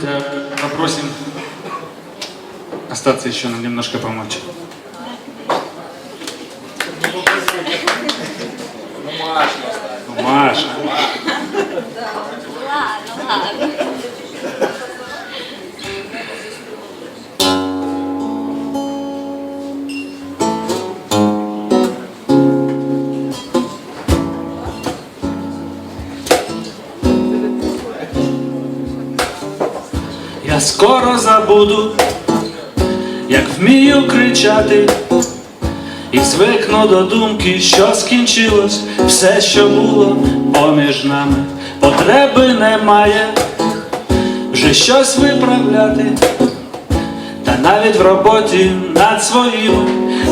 тебя попросим остаться еще на немножко помочь. Ну, Скоро забуду, як вмію кричати, і звикну до думки, що скінчилось все, що було поміж нами. Потреби немає вже щось виправляти, та навіть в роботі над своїми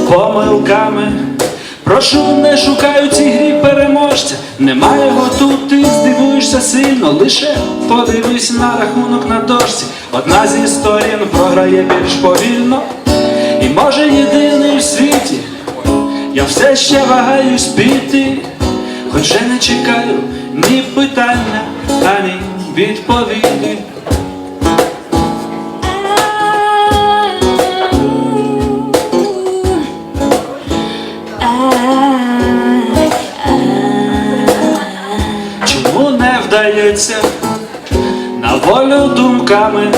помилками. Прошу, не шукай у цій грі переможця, немає його тут, ти сильно, лише подивись на рахунок на дошці. Одна зі сторін програє більш повільно, і може єдиний в світі, я все ще вагаюсь піти, хоч не чекаю ні питання, ані відповіді. Не на волю думками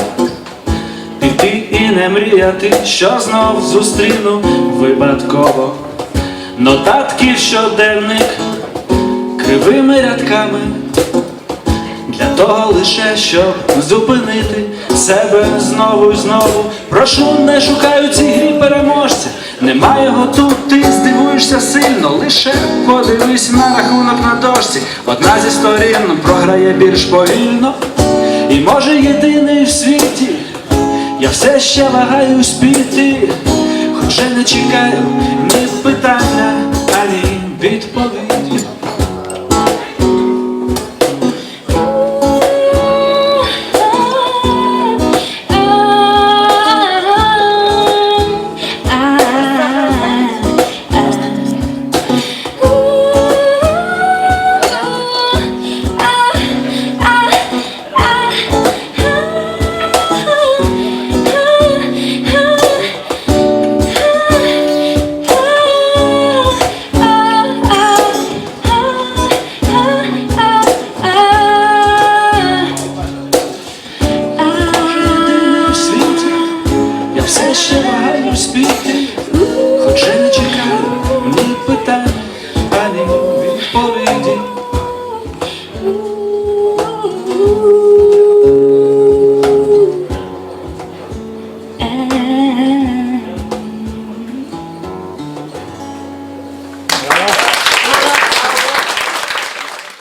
піти і не мріяти, що знов зустріну випадково нотатки щоденник кривими рядками для того лише, щоб зупинити себе знову і знову. Прошу, не шукай у цій грі переможця. Немає його тут, ти здивуєшся сильно. Лише подивись на рахунок на дошці. Одна зі сторін програє більш повільно. І може єдиний в світі. Я все ще вагаюсь піти, хоча не чекаю ні питання, ані відповіді.